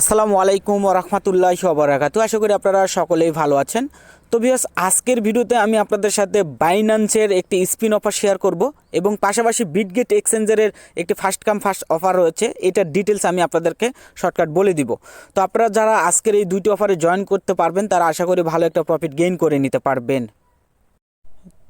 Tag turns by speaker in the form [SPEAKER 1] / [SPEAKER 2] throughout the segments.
[SPEAKER 1] আসসালামু আলাইকুম রহমতুল্লাহ বরাকাতু আশা করি আপনারা সকলেই ভালো আছেন। তো বিয়াস আজকের ভিডিওতে আমি আপনাদের সাথে বাইন্যান্সের একটি স্পিন অফার শেয়ার করব এবং পাশাপাশি বিটগেট এক্সচেঞ্জারের একটি ফার্স্ট কাম ফার্স্ট অফার রয়েছে। এটার ডিটেলস আমি আপনাদেরকে শর্টকাট বলে দিব। তো আপনারা যারা আজকের এই দুইটি অফারে জয়েন করতে পারবেন, তারা আশা করি ভালো একটা প্রফিট গেইন করে নিতে পারবেন।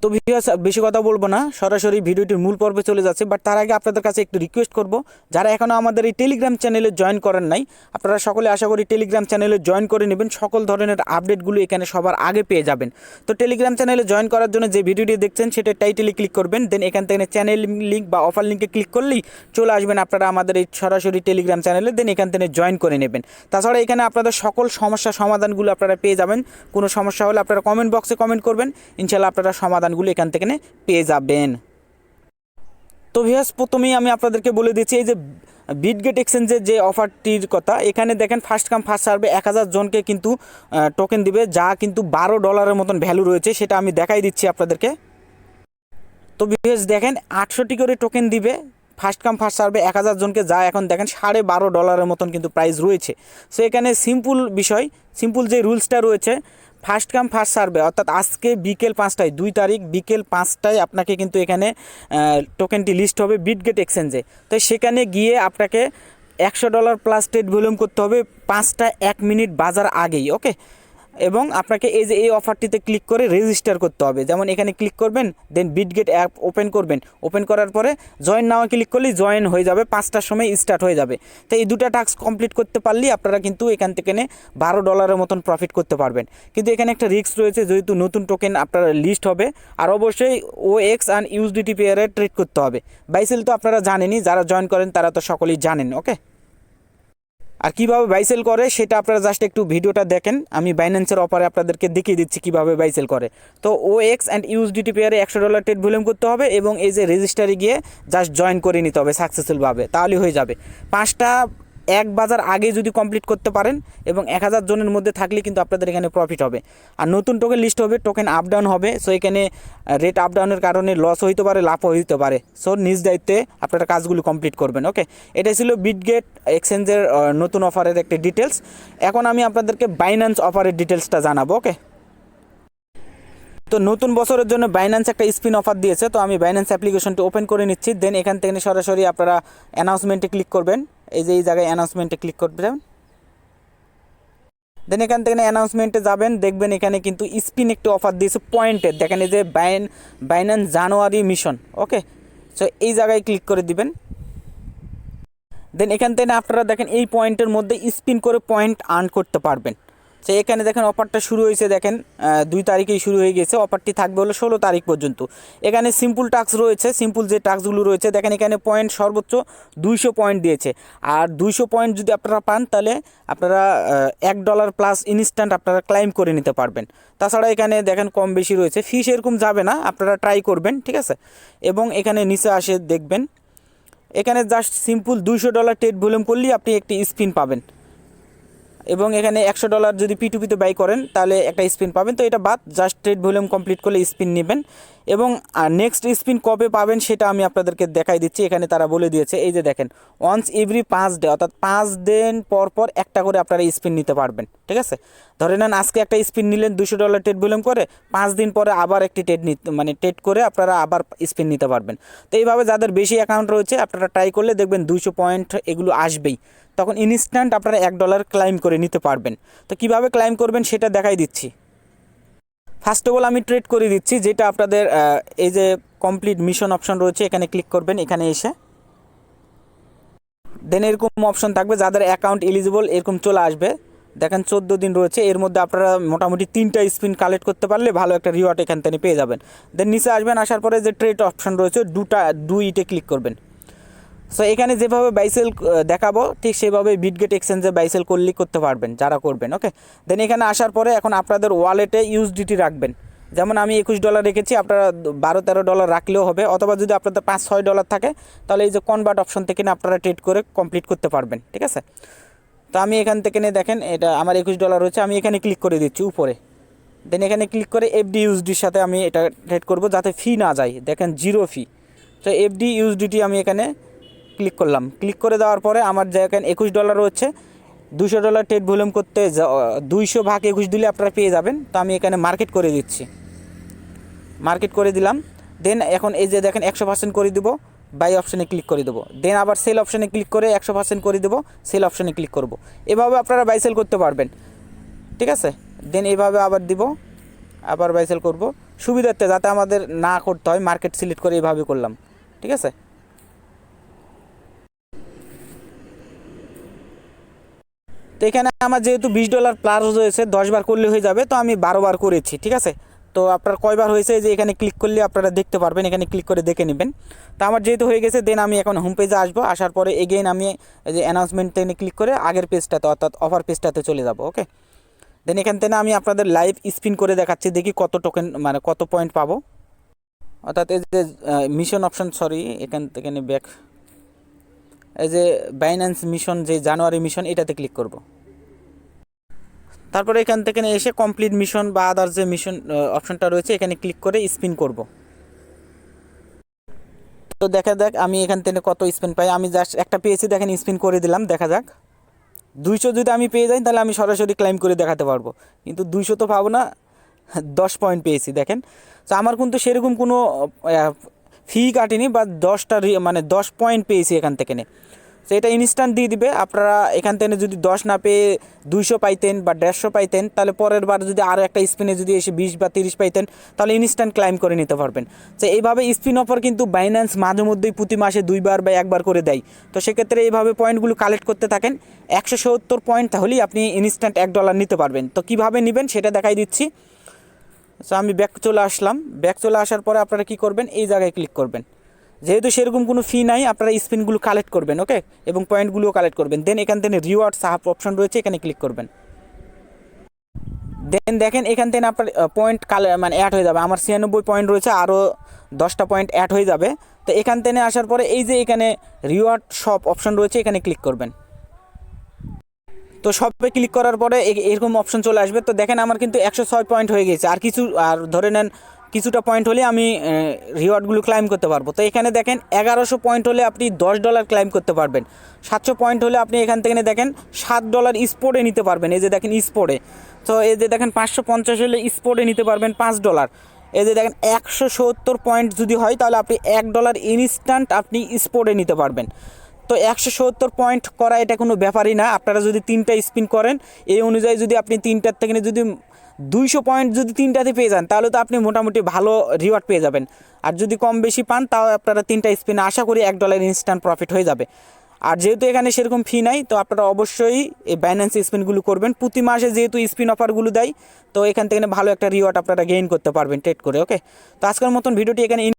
[SPEAKER 1] তো ভিউয়ার্স বেশি কথা বলব না। সরাসরি ভিডিওটির মূল পর্বে চলে যাচ্ছে বাট তার আগে আপনাদের কাছে একটু রিকোয়েস্ট করব। যারা এখনও আমাদের এই টেলিগ্রাম চ্যানেলে জয়েন করেন নাই, আপনারা সকলে আশা করি টেলিগ্রাম চ্যানেলে জয়েন করে নেবেন। সকল ধরনের আপডেটগুলো এখানে সবার আগে পেয়ে যাবেন। তো টেলিগ্রাম চ্যানেলে জয়েন করার জন্য যে ভিডিওটি দেখছেন, সেটা টাইটেলে ক্লিক করবেন। দেন এখান থেকে চ্যানেল লিঙ্ক বা অফার লিঙ্কে ক্লিক করলেই চলে আসবেন আপনারা আমাদের এই সরাসরি টেলিগ্রাম চ্যানেলে দেন এখান থেকে জয়েন করে নেবেন। তাছাড়া এখানে আপনাদের সকল সমস্যা সমাধানগুলো আপনারা পেয়ে যাবেন। কোনো সমস্যা হলে আপনারা কমেন্ট বক্সে কমেন্ট করবেন। ইনশাল্লাহ আপনারা সমাধানগুলো এখান থেকে পেয়ে যাবেন। তো ভিয়াস প্রথমেই আমি আপনাদেরকে বলে দিচ্ছি, এই যে বিটগেট এক্সচেঞ্জের যে অফারটির কথা, এখানে দেখেন ফার্স্ট কাম ফার্স্ট সার্ভে এক হাজার জনকে কিন্তু টোকেন দিবে, যা কিন্তু বারো ডলারের মতন ভ্যালু রয়েছে, সেটা আমি দেখাই দিচ্ছি আপনাদেরকে। তো বিহেস দেখেন আটশোটি করে টোকেন দিবে ফার্স্ট কাম ফার্স্ট সার্ভে এক হাজার জনকে যা এখন দেখেন সাড়ে বারো ডলারের মতন কিন্তু প্রাইস রয়েছে। সো এখানে সিম্পল বিষয় সিম্পল যে রুলসটা রয়েছে ফার্স্ট কাম, ফার্স্ট সার্ভে। অর্থাৎ আজকে বিকেল পাঁচটায়, দুই তারিখ বিকেল পাঁচটায় আপনাকে কিন্তু এখানে টোকেনটি লিস্ট হবে বিটগেট এক্সচেঞ্জে তো সেখানে গিয়ে আপনাকে একশো ডলার প্লাস ট্রেড ভলিউম করতে হবে পাঁচটা এক মিনিট বাজার আগেই ওকে এবং আপনাকে এই যে এই অফারটিতে ক্লিক করে রেজিস্টার করতে হবে। যেমন এখানে ক্লিক করবেন দেন বিটগেট অ্যাপ ওপেন করবেন। ওপেন করার পরে জয়েন নাও ক্লিক করলেই জয়েন হয়ে যাবে, পাঁচটার সময় স্টার্ট হয়ে যাবে। তো এই দুটা টাস্ক কমপ্লিট করতে পারলেই আপনারা কিন্তু এখান থেকে বারো ডলারের মতন প্রফিট করতে পারবেন। কিন্তু এখানে একটা রিস্ক রয়েছে, যেহেতু নতুন টোকেন আপনার লিস্ট হবে, আর অবশ্যই ও এক্স অ্যান্ড ইউএসডিটি পেয়ারে ট্রেড করতে হবে। বাইসেল তো আপনারা জানেনই, যারা জয়েন করেন তারা তো সকলেই জানেন ওকে আর কীভাবে বাইসেল করে সেটা আপনারা জাস্ট একটু ভিডিওটা দেখেন। আমি বাইন্যান্সের অপারে আপনাদেরকে দেখিয়ে দিচ্ছি কীভাবে বাইসেল করে। তো ও এক্স অ্যান্ড ইউএসডিটি পেয়ারে একশো ডলার ট্রেড ভলিউম করতে হবে এবং এই যে রেজিস্টারে গিয়ে জাস্ট জয়েন করে নিতে হবে সাকসেসফুলভাবে তাহলে হয়ে যাবে। পাঁচটা এক বাজার আগে যদি কমপ্লিট করতে পারেন এবং এক হাজার জনের মধ্যে থাকলে কিন্তু আপনাদের এখানে প্রফিট হবে। আর নতুন টোকেন লিস্ট হবে টোকেন আপ ডাউন হবে সো এখানে রেট আপ ডাউনের কারণে লস হইতে পারে লাভও হইতে পারে। সো নিজ দায়িত্বে আপনারা কাজগুলো কমপ্লিট করবেন ওকে এটা ছিল বিটগেট এক্সচেঞ্জের নতুন অফারের একটি ডিটেলস এখন আমি আপনাদেরকে বাইন্যান্স অফারের ডিটেলসটা জানাব ওকে তো নতুন বছরের জন্য বাইন্যান্স একটা স্পিন অফার দিয়েছে, তো আমি বাইন্যান্স অ্যাপ্লিকেশনটি ওপেন করে নিচ্ছি দেন এখান থেকে সরাসরি আপনারা অ্যানাউন্সমেন্টে ক্লিক করবেন। এই যে এই জায়গায় অ্যানাউন্সমেন্টে ক্লিক করবেন দেন এখান থেকে অ্যানাউন্সমেন্টে যাবেন, দেখবেন এখানে কিন্তু স্পিন একটি অফার দিয়েছে পয়েন্টের দেখেন এই যে বাইন Binance January mission okay so এই জায়গায় ক্লিক করে দিবেন। দেন এখান থেকে আপনারা দেখেন এই পয়েন্টের মধ্যে স্পিন করে পয়েন্ট আর্ন করতে পারবেন। সে এখানে দেখেন অফারটা শুরু হয়েছে, দেখেন দুই তারিখেই শুরু হয়ে গেছে। অফারটি থাকবে হলো ষোলো তারিখ পর্যন্ত। এখানে সিম্পল টাস্ক রয়েছে সিম্পল যে টাস্কগুলো রয়েছে, দেখেন এখানে পয়েন্ট সর্বোচ্চ দুইশো পয়েন্ট দিয়েছে। আর দুইশো পয়েন্ট যদি আপনারা পান, তাহলে আপনারা এক ডলার প্লাস ইনস্ট্যান্ট আপনারা ক্লাইম করে নিতে পারবেন। তাছাড়া এখানে দেখেন কম বেশি রয়েছে। ফিস এরকম যাবে না, আপনারা ট্রাই করবেন, ঠিক আছে? এবং এখানে নিচে আসে দেখবেন, এখানে জাস্ট সিম্পল দুইশো ডলার টেট ভলিউম করলেই আপনি একটি স্পিন পাবেন। এবং এখানে একশো ডলার যদি পিটুপিতে বাই করেন, তাহলে একটা স্পিন পাবেন। তো এটা বাদ জাস্ট ট্রেড ভলিউম কমপ্লিট করলে স্পিন নেবেন। এবং নেক্সট স্পিন কবে পাবেন সেটা আমি আপনাদেরকে দেখাই দিচ্ছি। এখানে তারা বলে দিয়েছে, এই যে দেখেন ওয়ান্স এভরি পাঁচ ডে অর্থাৎ পাঁচ দিন পর পর একটা করে আপনারা স্পিন নিতে পারবেন, ঠিক আছে? ধরে নেন, আজকে একটা স্পিন নিলেন, দুশো ডলার ট্রেড ভলিউম করে, পাঁচ দিন পরে আবার একটি ট্রেড মানে ট্রেড করে আপনারা আবার স্পিন নিতে পারবেন। তো এইভাবে যাদের বেশি অ্যাকাউন্ট রয়েছে, আপনারা ট্রাই করলে দেখবেন দুইশো পয়েন্ট এগুলো আসবেই। তখন ইনস্ট্যান্ট আপনারা এক ডলার ক্লাইম করে নিতে পারবেন। তো কীভাবে ক্লাইম করবেন সেটা দেখাই দিচ্ছি। ফার্স্ট অফ অল আমি ট্রেড করে দিচ্ছি, যেটা আপনাদের এই যে কমপ্লিট মিশন অপশন রয়েছে, এখানে ক্লিক করবেন, এখানে এসে। দেন এরকম অপশন থাকবে, যাদের অ্যাকাউন্ট এলিজিবল এরকম চলে আসবে। দেখেন চোদ্দ দিন রয়েছে, এর মধ্যে আপনারা মোটামুটি তিনটা স্পিন কালেক্ট করতে পারলে ভালো একটা রিওয়ার্ড এখান থেকে পেয়ে যাবেন। দেন নিচে আসবেন, আসার পরে যে ট্রেড অপশন রয়েছে, দুটা দুইটে ক্লিক করবেন। সো এখানে যেভাবে বাইসেল দেখাবো, ঠিক সেভাবে বিটগেট এক্সচেঞ্জে বাইসেল করলেই করতে পারবেন, যারা করবেন ওকে দেন এখানে আসার পরে এখন আপনাদের ওয়ালেটে ইউএসডিটি রাখবেন। যেমন আমি একুশ ডলার রেখেছি, আপনারা বারো তেরো ডলার রাখলেও হবে, অথবা যদি আপনাদের পাঁচ ছয় ডলার থাকে, তাহলে এই যে কনভার্ট অপশন থেকে না আপনারা ট্রেড করে কমপ্লিট করতে পারবেন, ঠিক আছে? তো আমি এখান থেকে নিয়ে দেখেন, এটা আমার একুশ ডলার হচ্ছে আমি এখানে ক্লিক করে দিচ্ছি উপরে। দেন এখানে ক্লিক করে এফডি ইউএসডির সাথে আমি এটা ট্রেড করব, যাতে ফি না যায়, দেখেন জিরো ফি তো এফডি ইউএসডিটি আমি এখানে ক্লিক করলাম। ক্লিক করে দেওয়ার পরে আমার যেখানে একুশ ডলার হচ্ছে দুশো ডলার ট্রেড ভলিউম করতে দুইশো ভাগ একুশ দিলে আপনারা পেয়ে যাবেন। তো আমি এখানে মার্কেট করে দিচ্ছি। মার্কেট করে দিলাম। দেন এখন এই যে দেখেন একশো পার্সেন্ট করে দিব বাই অপশানে ক্লিক করে দেবো। দেন আবার সেল অপশানে ক্লিক করে একশো পার্সেন্ট করে দেবো সেল অপশানে ক্লিক করব। এভাবে আপনারা বাই সেল করতে পারবেন। ঠিক আছে? দেন এইভাবে আবার দিব, আবার বাই সেল করব। সুবিধার্থে যাতে আমাদের না করতে হয় মার্কেট সিলেক্ট করে এইভাবে করলাম। ঠিক আছে? তো এখানে আমার যেহেতু বিশ ডলার প্লাস রয়েছে, দশ বার করলে হয়ে যাবে, তো আমি বারো বার করেছি, ঠিক আছে? তো আপনার কয়বার হয়েছে যে এখানে ক্লিক করলে আপনারা দেখতে পারবেন, এখানে ক্লিক করে দেখে নেবেন। তো আমার যেহেতু হয়ে গেছে দেন আমি এখন হোম পেজে আসব, আসার পরে এগেইন আমি যে অ্যানাউন্সমেন্ট টেনে ক্লিক করে আগের পেজটাতে অর্থাৎ অফার পেজটাতে চলে যাব ওকে দেন এখান থেকে আমি আপনাদের লাইভ স্পিন করে দেখাচ্ছি, দেখি কত টোকেন মানে কত পয়েন্ট পাবো। অর্থাৎ এই যে মিশন অপশন সরি এখান থেকে ব্যাক এই যে বাইন্যান্স মিশন যে জানুয়ারি মিশন এটাতে ক্লিক করব। তারপরে এখান থেকে এসে কমপ্লিট মিশন বা আদার যে মিশন অপশনটা রয়েছে, এখানে ক্লিক করে স্পিন করব। তো দেখা যাক আমি এখান থেকে কত স্পিন পাই। আমি জাস্ট একটা পেয়েছি, দেখেন স্পিন করে দিলাম, দেখা যাক। দুইশো যদি আমি পেয়ে যাই, তাহলে আমি সরাসরি ক্লাইম করে দেখাতে পারব। কিন্তু দুইশো তো পাবো না, দশ পয়েন্ট পেয়েছি, দেখেন। তো আমার কিন্তু সেরকম কোনো ফি কাটেনি বা দশটা মানে দশ পয়েন্ট পেয়েছি এখান থেকে তো এটা ইনস্ট্যান্ট দিয়ে দিবে। আপনারা এখান থেকে যদি দশ না পেয়ে দুইশো পাইতেন বা দেড়শো পাইতেন, তাহলে পরের বার যদি আরও একটা স্পিনে যদি এসে বিশ বা তিরিশ পাইতেন, তাহলে ইনস্ট্যান্ট ক্লাইম করে নিতে পারবেন। তো এইভাবে স্পিন অফার কিন্তু বাইন্যান্স মাঝে মধ্যেই প্রতি মাসে দুইবার বা একবার করে দেয়। তো সেক্ষেত্রে এইভাবে পয়েন্টগুলো কালেক্ট করতে থাকেন। একশো সত্তর পয়েন্ট তাহলেই আপনি ইনস্ট্যান্ট এক ডলার নিতে পারবেন। তো কীভাবে নেবেন সেটা দেখাই দিচ্ছি। সো আমি ব্যাক চলে আসলাম। ব্যাক চলে আসার পরে আপনারা কী করবেন? এই জায়গায় ক্লিক করবেন। যেহেতু সেরকম কোনো ফি নাই, আপনারা স্পিনগুলো কালেক্ট করবেন ওকে এবং পয়েন্টগুলোও কালেক্ট করবেন। দেন এখান থেকে রিওয়ার্ড সাহাপ অপশন রয়েছে, এখানে ক্লিক করবেন। দেন দেখেন, এখান থেকে আপনার পয়েন্ট কালে মানে অ্যাড হয়ে যাবে। আমার ছিয়ানব্বই পয়েন্ট রয়েছে আরও দশটা পয়েন্ট অ্যাড হয়ে যাবে। তো এখান থেকে আসার পরে এই যে এখানে রিওয়ার্ড শপ অপশন রয়েছে, এখানে ক্লিক করবেন। তো সবে ক্লিক করার পরে এরকম অপশন চলে আসবে। তো দেখেন আমার কিন্তু একশো ছয় পয়েন্ট হয়ে গেছে আর কিছু আর ধরে নেন কিছুটা পয়েন্ট হলে আমি রিওয়ার্ডগুলো ক্লাইম করতে পারব। তো এখানে দেখেন এগারোশো পয়েন্ট হলে আপনি দশ ডলার ক্লাইম করতে পারবেন। সাতশো পয়েন্ট হলে আপনি এখান থেকে দেখেন সাত ডলার স্পোর্টে নিতে পারবেন। এই যে দেখেন স্পোর্টে তো এই যে দেখেন পাঁচশো পঞ্চাশ হলে স্পোর্টে নিতে পারবেন পাঁচ ডলার এই যে দেখেন একশো সত্তর পয়েন্ট যদি হয়, তাহলে আপনি এক ডলার ইনস্ট্যান্ট আপনি স্পোর্টে নিতে পারবেন। তো একশো সত্তর পয়েন্ট করা এটা কোনো ব্যাপারই না। আপনারা যদি তিনটা স্পিন করেন, এই অনুযায়ী যদি আপনি তিনটার থেকে যদি দুইশো পয়েন্ট যদি তিনটাতে পেয়ে যান, তাহলে তো আপনি মোটামুটি ভালো রিওয়ার্ড পেয়ে যাবেন। আর যদি কম বেশি পান তাও আপনারা তিনটা স্পিনে আশা করি এক ডলার ইনস্ট্যান্ট প্রফিট হয়ে যাবে। আর যেহেতু এখানে সেরকম ফি নাই, তো আপনারা অবশ্যই এই বাইন্যান্স স্পিনগুলো করবেন। প্রতি মাসে যেহেতু স্পিন অফারগুলো দেয়, তো এখান থেকে ভালো একটা রিওয়ার্ড আপনারা গেইন করতে পারবেন ট্রেড করে ওকে তো আজকের মতন ভিডিওটি এখানে